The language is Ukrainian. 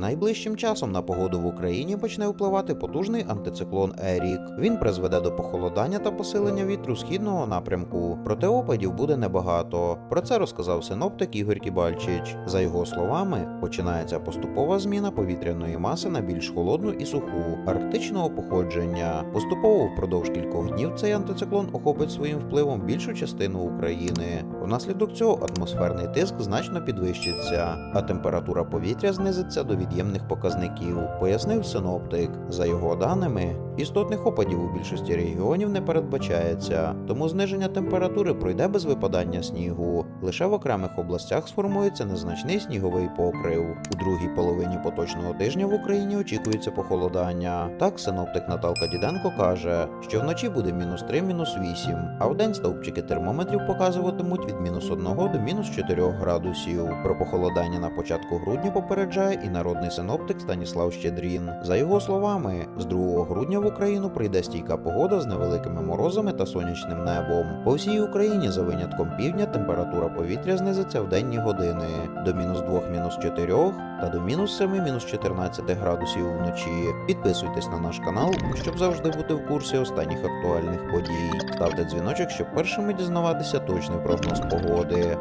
Найближчим часом на погоду в Україні почне впливати потужний антициклон Ерік. Він призведе до похолодання та посилення вітру східного напрямку. Проте опадів буде небагато. Про це розказав синоптик Ігор Кібальчич. За його словами, починається поступова зміна повітряної маси на більш холодну і суху арктичного походження. Поступово впродовж кількох днів цей антициклон охопить своїм впливом більшу частину України. Внаслідок цього атмосферний тиск значно підвищиться, а температура повітря знизиться до від'ємних показників, пояснив синоптик. За його даними, істотних опадів у більшості регіонів не передбачається, тому зниження температури пройде без випадання снігу. Лише в окремих областях сформується незначний сніговий покрив. У другій половині поточного тижня в Україні очікується похолодання. Так, синоптик Наталка Діденко каже, що вночі буде мінус 3, мінус 8, а вдень стовпчики термометрів показуватимуть від мінус 1 до мінус 4 градусів. Про похолодання на початку грудня попереджає і народний синоптик Станіслав Щедрін. За його словами, з 2 грудня в Україну прийде стійка погода з невеликими морозами та сонячним небом. По всій Україні за винятком півдня температура повітря знизиться в денні години до мінус 2, мінус 4 та до мінус 7, мінус 14 градусів вночі. Підписуйтесь на наш канал, щоб завжди бути в курсі останніх актуальних подій. Ставте дзвіночок, щоб першими дізнаватися точний прогноз погоди.